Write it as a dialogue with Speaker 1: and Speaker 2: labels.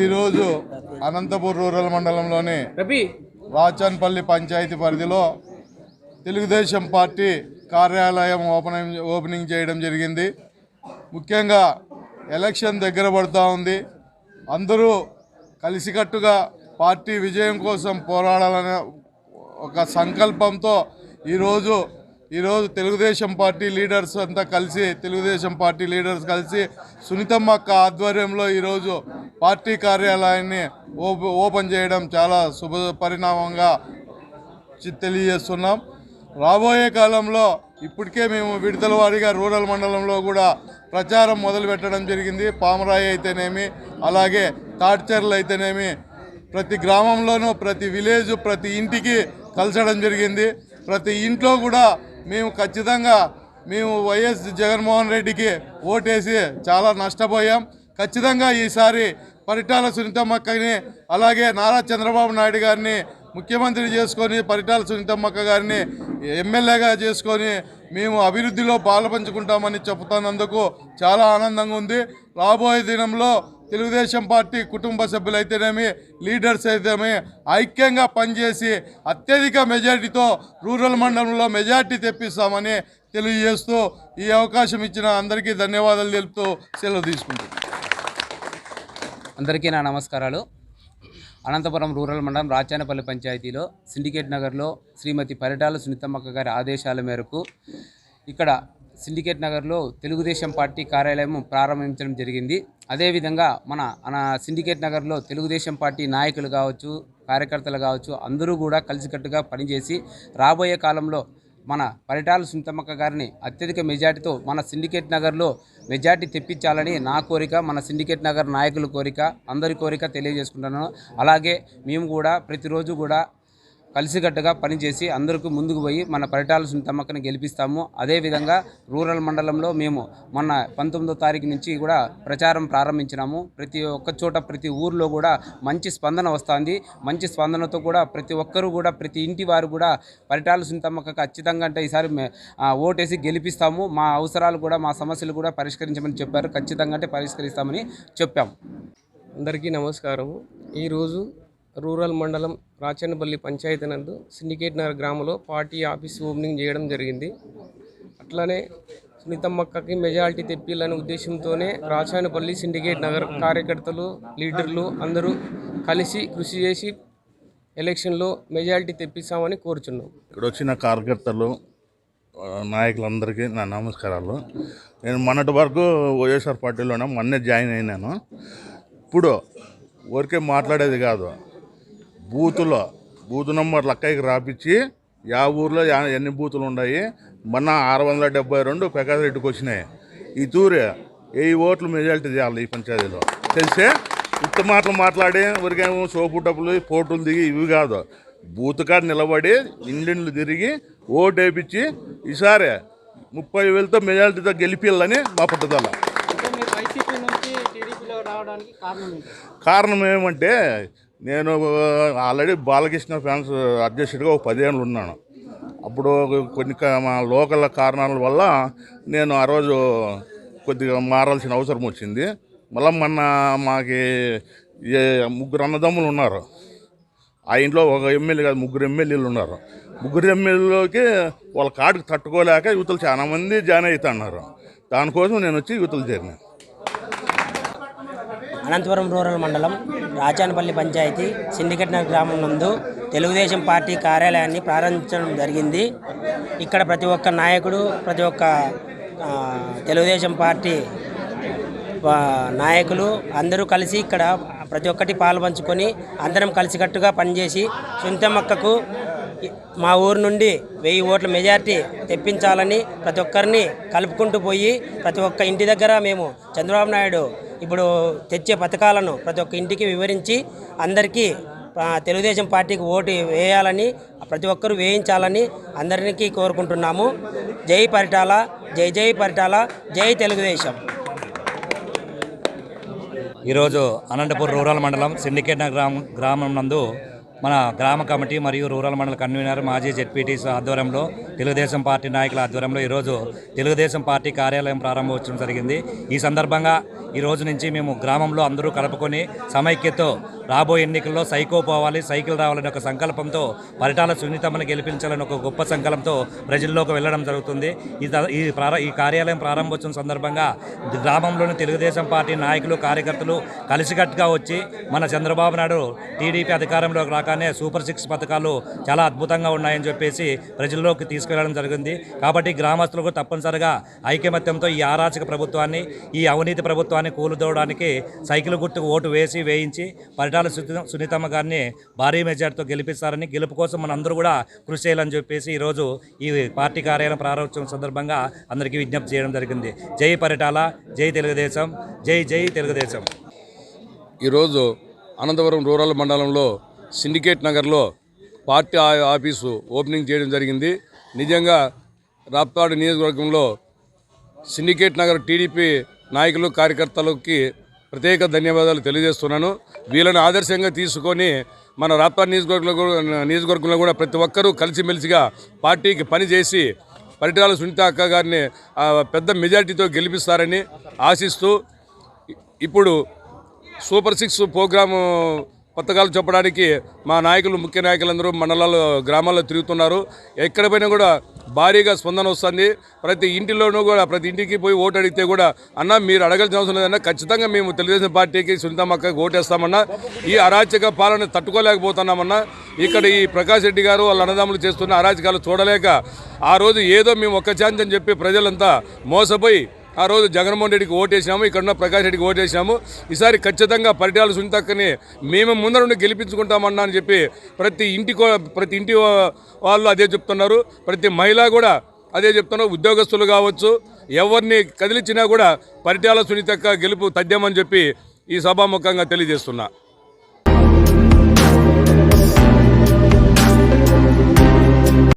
Speaker 1: ఈరోజు అనంతపూర్ రూరల్ మండలంలోని రాచన్పల్లి పంచాయతీ పరిధిలో తెలుగుదేశం పార్టీ కార్యాలయం ఓపెనింగ్ ఓపెనింగ్ చేయడం జరిగింది. ముఖ్యంగా ఎలక్షన్ దగ్గర పడుతూ ఉంది. అందరూ కలిసికట్టుగా పార్టీ విజయం కోసం పోరాడాలనే ఒక సంకల్పంతో ఈరోజు ఈరోజు తెలుగుదేశం పార్టీ లీడర్స్ అంతా కలిసి తెలుగుదేశం పార్టీ లీడర్స్ కలిసి సునీతమ్మ అక్క ఆధ్వర్యంలో ఈరోజు పార్టీ కార్యాలయాన్ని ఓపె- ఓపెన్ చేయడం చాలా శుభ పరిణామంగా తెలియజేస్తున్నాం. రాబోయే కాలంలో ఇప్పటికే మేము విడతల వారీగా రూరల్ మండలంలో కూడా ప్రచారం మొదలు పెట్టడం జరిగింది. పామరాయి అయితేనేమి అలాగే తాడ్చర్లు అయితేనేమి ప్రతి గ్రామంలోనూ ప్రతి విలేజ్ ప్రతి ఇంటికి కలచడం జరిగింది. ప్రతి ఇంట్లో కూడా మేము ఖచ్చితంగా మేము వైఎస్ జగన్మోహన్ రెడ్డికి ఓటేసి చాలా నష్టపోయాం. ఖచ్చితంగా ఈసారి పరిటాల సునీతమ్మక్కని అలాగే నారా చంద్రబాబు నాయుడు గారిని ముఖ్యమంత్రి చేసుకొని పరిటాల సునీతమ్మక్క గారిని ఎమ్మెల్యేగా చేసుకొని మేము అభివృద్ధిలో పాల్పంచుకుంటామని చెబుతున్నందుకు చాలా ఆనందంగా ఉంది. రాబోయే దినంలో తెలుగుదేశం పార్టీ కుటుంబ సభ్యులైతేనేమి లీడర్స్ అయితేనేమి ఐక్యంగా పనిచేసి అత్యధిక మెజార్టీతో రూరల్ మండలంలో మెజార్టీ తెప్పిస్తామని తెలియజేస్తూ ఈ అవకాశం ఇచ్చిన అందరికీ ధన్యవాదాలు తెలుపుతూ సెలవు తీసుకుంటున్నాను
Speaker 2: అందరికీ నా నమస్కారాలు. అనంతపురం రూరల్ మండలం రాచానపల్లి పంచాయతీలో సిండికేట్ నగర్లో శ్రీమతి పరిటాల సునీతమ్మక్క గారి ఆదేశాల మేరకు ఇక్కడ సిండికేట్ నగర్లో తెలుగుదేశం పార్టీ కార్యాలయం ప్రారంభించడం జరిగింది. అదేవిధంగా మన సిండికేట్ నగర్లో తెలుగుదేశం పార్టీ నాయకులు కావచ్చు కార్యకర్తలు కావచ్చు అందరూ కూడా కలిసికట్టుగా పనిచేసి రాబోయే కాలంలో మన పరిటాల సుంతమ్మక్క గారిని అత్యధిక మెజార్టీతో మన సిండికేట్ నగర్లో మెజార్టీ తెప్పించాలని నా కోరిక మన సిండికేట్ నగర్ నాయకుల కోరిక అందరి కోరిక తెలియజేసుకుంటున్నాను. అలాగే మేము కూడా ప్రతిరోజు కూడా కలిసికట్టుగా పనిచేసి అందరికీ ముందుకు పోయి మన పరిటాల సునీతమ్మక్కని గెలిపిస్తాము. అదేవిధంగా రూరల్ మండలంలో మేము మొన్న పంతొమ్మిదో తారీఖు నుంచి కూడా ప్రచారం ప్రారంభించినాము. ప్రతి ఒక్క చోట ప్రతి ఊర్లో కూడా మంచి స్పందన వస్తుంది. మంచి స్పందనతో కూడా ప్రతి ఒక్కరూ కూడా ప్రతి ఇంటి వారు కూడా పరిటాల సునీతమ్మక్క ఖచ్చితంగా అంటే ఈసారి ఓటేసి గెలిపిస్తాము. మా అవసరాలు కూడా మా సమస్యలు కూడా పరిష్కరించమని చెప్పారు. ఖచ్చితంగా అంటే పరిష్కరిస్తామని చెప్పాము.
Speaker 3: అందరికీ నమస్కారం ఈరోజు రూరల్ మండలం రాచన్నపల్లి పంచాయతీ నందు సిండికేట్ నగర్ గ్రామంలో పార్టీ ఆఫీస్ ఓపెనింగ్ చేయడం జరిగింది. అట్లానే సునీతమ్మక్కకి మెజారిటీ తెప్పియాలనే ఉద్దేశంతోనే రాచానపల్లి సిండికేట్ నగర్ కార్యకర్తలు లీడర్లు అందరూ కలిసి కృషి చేసి ఎలక్షన్లో మెజారిటీ తెప్పిస్తామని కోరుచున్నాం.
Speaker 4: ఇక్కడ వచ్చిన కార్యకర్తలు నాయకులందరికీ నా నమస్కారాలు. నేను మొన్నటి వరకు వైఎస్ఆర్ పార్టీలోనే మొన్నే జాయిన్ అయినాను. ఇప్పుడు ఊరికే మాట్లాడేది కాదు. బూతులో బూత్ నంబర్ లక్కకి రాపిచ్చి యా ఊర్లో ఎన్ని బూతులు ఉన్నాయి మొన్న ఆరు వందల డెబ్బై రెండు ప్రకాశ్ రెడ్డికి వచ్చినాయి. ఈ తూరే వెయ్యి ఓట్లు మెజారిటీ చేయాలి ఈ పంచాయతీలో? తెలిసే? ఇంత మాటలు మాట్లాడి ఊరికేమో సోపు డబ్బులు పోటులు దిగి ఇవి కాదు. బూత్ కాడ నిలబడి ఇండియన్లు తిరిగి ఓటు వేయించి ఈసారి ముప్పై వేలతో మెజారిటీతో గెలిపియాలని మా పట్టుదల. కారణం ఏమంటే నేను ఆల్రెడీ బాలకృష్ణ ఫ్యాన్స్ అధ్యక్షుడిగా ఒక పదేళ్ళు ఉన్నాను. అప్పుడు కొన్ని మా లోకల్ కారణాల వల్ల నేను ఆ రోజు కొద్దిగా మారాల్సిన అవసరం వచ్చింది. మళ్ళీ మొన్న మాకి ఏ ముగ్గురు అన్నదమ్ములు ఉన్నారు. ఆ ఇంట్లో ఒక ఎమ్మెల్యే కాదు ముగ్గురు ఎమ్మెల్యేలు ఉన్నారు. ముగ్గురు ఎమ్మెల్యేలోకి వాళ్ళ కాడికి తట్టుకోలేక యువతలు చాలా మంది జాయిన్ అవుతున్నారు. దానికోసం నేను వచ్చి యువతలు చేరినాను
Speaker 5: అనంతపురం రూరల్ మండలం రాచానపల్లి పంచాయతీ సిండికేట్ నగర్ గ్రామం నందు తెలుగుదేశం పార్టీ కార్యాలయాన్ని ప్రారంభించడం జరిగింది. ఇక్కడ ప్రతి ఒక్క నాయకుడు ప్రతి ఒక్క తెలుగుదేశం పార్టీ నాయకులు అందరూ కలిసి ఇక్కడ ప్రతి ఒక్కటి పాలు పంచుకొని అందరం కలిసికట్టుగా పనిచేసి సొంతమ్మక్కకు మా ఊరు నుండి వెయ్యి ఓట్ల మెజార్టీ తెప్పించాలని ప్రతి ఒక్కరిని కలుపుకుంటూ పోయి ప్రతి ఒక్క ఇంటి దగ్గర మేము చంద్రబాబు నాయుడు ఇప్పుడు తెచ్చే పథకాలను ప్రతి ఒక్క ఇంటికి వివరించి అందరికీ తెలుగుదేశం పార్టీకి ఓటు వేయాలని ప్రతి ఒక్కరూ వేయించాలని అందరికీ కోరుకుంటున్నాము. జై పరిటాల జై జై పరిటాల జై తెలుగుదేశం.
Speaker 6: ఈరోజు అనంతపూర్ రూరల్ మండలం సిండికేట్ గ్రామం గ్రామం నందు మన గ్రామ కమిటీ మరియు రూరల్ మండల కన్వీనర్ మాజీ జెడ్పీటీస్ ఆధ్వర్యంలో తెలుగుదేశం పార్టీ నాయకుల ఆధ్వర్యంలో ఈరోజు తెలుగుదేశం పార్టీ కార్యాలయం ప్రారంభోత్సవం జరిగింది. ఈ సందర్భంగా ఈ రోజు నుంచి మేము గ్రామంలో అందరూ కలుపుకొని సమైక్యతో రాబోయే ఎన్నికల్లో సైకో పోవాలి సైకిల్ రావాలనే ఒక సంకల్పంతో పరిటాల సున్నితమ్మని గెలిపించాలని ఒక గొప్ప సంకల్పంతో ప్రజల్లోకి వెళ్ళడం జరుగుతుంది. ఈ ఈ ప్రార ఈ కార్యాలయం ప్రారంభోత్సవం సందర్భంగా గ్రామంలోని తెలుగుదేశం పార్టీ నాయకులు కార్యకర్తలు కలిసికట్టుగా వచ్చి మన చంద్రబాబు నాయుడు టీడీపీ అధికారంలోకి రాగానే సూపర్ సిక్స్ పథకాలు చాలా అద్భుతంగా ఉన్నాయని చెప్పేసి ప్రజల్లోకి తీసుకెళ్ళడం జరిగింది. కాబట్టి గ్రామస్తులకు తప్పనిసరిగా ఐకమత్యంతో ఈ ఆరాచక ప్రభుత్వాన్ని ఈ అవినీతి ప్రభుత్వాన్ని కూలుదోవడానికి సైకిల్ గుర్తుకు ఓటు వేసి వేయించి పరిటాల సునీతమ్మ గారిని భారీ మెజార్టీతో గెలిపిస్తారని గెలుపు కోసం మనందరూ కూడా కృషి చేయాలని చెప్పేసి ఈరోజు ఈ పార్టీ కార్యాలయం ప్రారంభోత్సవం సందర్భంగా అందరికీ విజ్ఞప్తి చేయడం జరిగింది. జై పరిటాల జై తెలుగుదేశం జై జై తెలుగుదేశం.
Speaker 7: ఈరోజు అనంతపురం రూరల్ మండలంలో సిండికేట్ నగర్లో పార్టీ ఆ- ఆఫీసు ఓపెనింగ్ చేయడం జరిగింది. నిజంగా రాప్తాడు నియోజకవర్గంలో సిండికేట్ నగర్ టీడీపీ నాయకులు కార్యకర్తలకి ప్రత్యేక ధన్యవాదాలు తెలియజేస్తున్నాను. వీళ్ళని ఆదర్శంగా తీసుకొని మన రాప్తాడు నియోజకవర్గంలో కూడా- నియోజకవర్గంలో కూడా ప్రతి ఒక్కరూ కలిసిమెలిసిగా పార్టీకి పనిచేసి పరిటాల సునీత అక్క గారిని పెద్ద మెజార్టీతో గెలిపిస్తారని ఆశిస్తూ ఇప్పుడు సూపర్ సిక్స్ ప్రోగ్రాము పథకాలు చెప్పడానికి మా నాయకులు ముఖ్య నాయకులందరూ మండలాలు గ్రామాల్లో తిరుగుతున్నారు. ఎక్కడ పోయినా కూడా భారీగా స్పందన వస్తుంది. ప్రతి ఇంటిలోనూ కూడా ప్రతి ఇంటికి పోయి ఓటు అడిగితే కూడా అన్న మీరు అడగాల్సిన అవసరం లేదన్నా ఖచ్చితంగా మేము తెలుగుదేశం పార్టీకి సునీతమ్మక్కకి ఓటేస్తామన్నా ఈ అరాచక పాలన తట్టుకోలేకపోతున్నామన్నా ఇక్కడ ఈ ప్రకాష్ రెడ్డి గారు వాళ్ళ అన్నదమ్ములు చేస్తున్న అరాచకాలు చూడలేక ఆ రోజు ఏదో మేము ఒక్క ఛాన్స్ అని చెప్పి ప్రజలంతా మోసపోయి ఆ రోజు జగన్మోహన్ రెడ్డికి ఓటేసినాము ఇక్కడ ఉన్న ప్రకాష్ రెడ్డికి ఓటేసినాము. ఈసారి ఖచ్చితంగా పరిటాల సునీతక్కని మేము ముందర నుండి గెలిపించుకుంటామన్నా అని చెప్పి ప్రతి ఇంటి ప్రతి ఇంటి వాళ్ళు అదే చెప్తున్నారు. ప్రతి మహిళ కూడా అదే చెప్తున్నారు. ఉద్యోగస్తులు కావచ్చు ఎవరిని కదిలించినా కూడా పరిటాల సునీతక్క గెలుపు తథ్యమని చెప్పి ఈ సభాముఖంగా తెలియజేస్తున్నా.